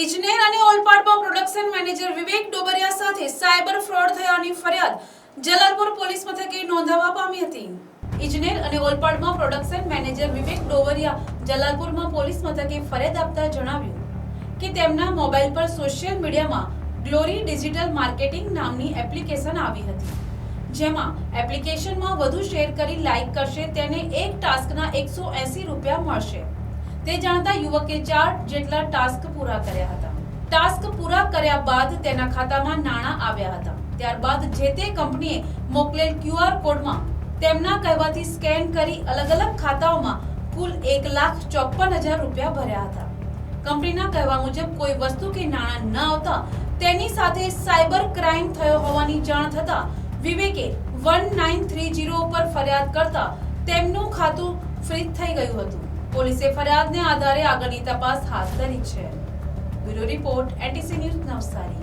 ઇજનેર અને ઓલપાડમાં પ્રોડક્શન મેનેજર વિવેક ડોબરિયા સાથે સાયબર ફ્રોડ થયાની ફરિયાદ જલાલપુર પોલીસ મથકે નોંધાવવા પામી હતી. ઇજનેર અને ઓલપાડમાં પ્રોડક્શન મેનેજર વિવેક ડોબરિયા જલાલપુરમાં પોલીસ મથકે ફરિયાદ આપતા જણાવ્યું કે તેમના મોબાઈલ પર સોશિયલ મીડિયામાં ગ્લોરી ડિજિટલ માર્કેટિંગ નામની એપ્લિકેશન આવી હતી, જેમાં એપ્લિકેશનમાં વધુ શેર કરી લાઈક કરશે તેને એક ટાસ્કના એકસો રૂપિયા મળશે. તે જાણતા યુવકે ચાર જેટલા ટાસ્ક પૂરા કર્યા હતા. ટાસ્ક પૂરા કર્યા બાદ તેના ખાતામાં નાણાં આવ્યા હતા. ત્યારબાદ જે તે કંપનીએ મોકલેલ ક્યુઆર કોડમાં તેમના કહેવાથી સ્કેન કરી અલગ અલગ ખાતાઓમાં કુલ એક લાખ ચોપન હજાર રૂપિયા ભર્યા હતા. કંપનીના કહેવા મુજબ કોઈ વસ્તુ કે નાણાં ન આવતા તેની સાથે સાયબર ક્રાઇમ થયો હોવાની જાણ થતા વિવેકે વન નાઇન થ્રી જીરો ઉપર ફરિયાદ કરતા તેમનું ખાતું ફ્રીજ થઈ ગયું હતું. પોલીસે ફરિયાદને આધારે આગળની તપાસ હાથ ધરી છે. Bureau report NTC news Navsari.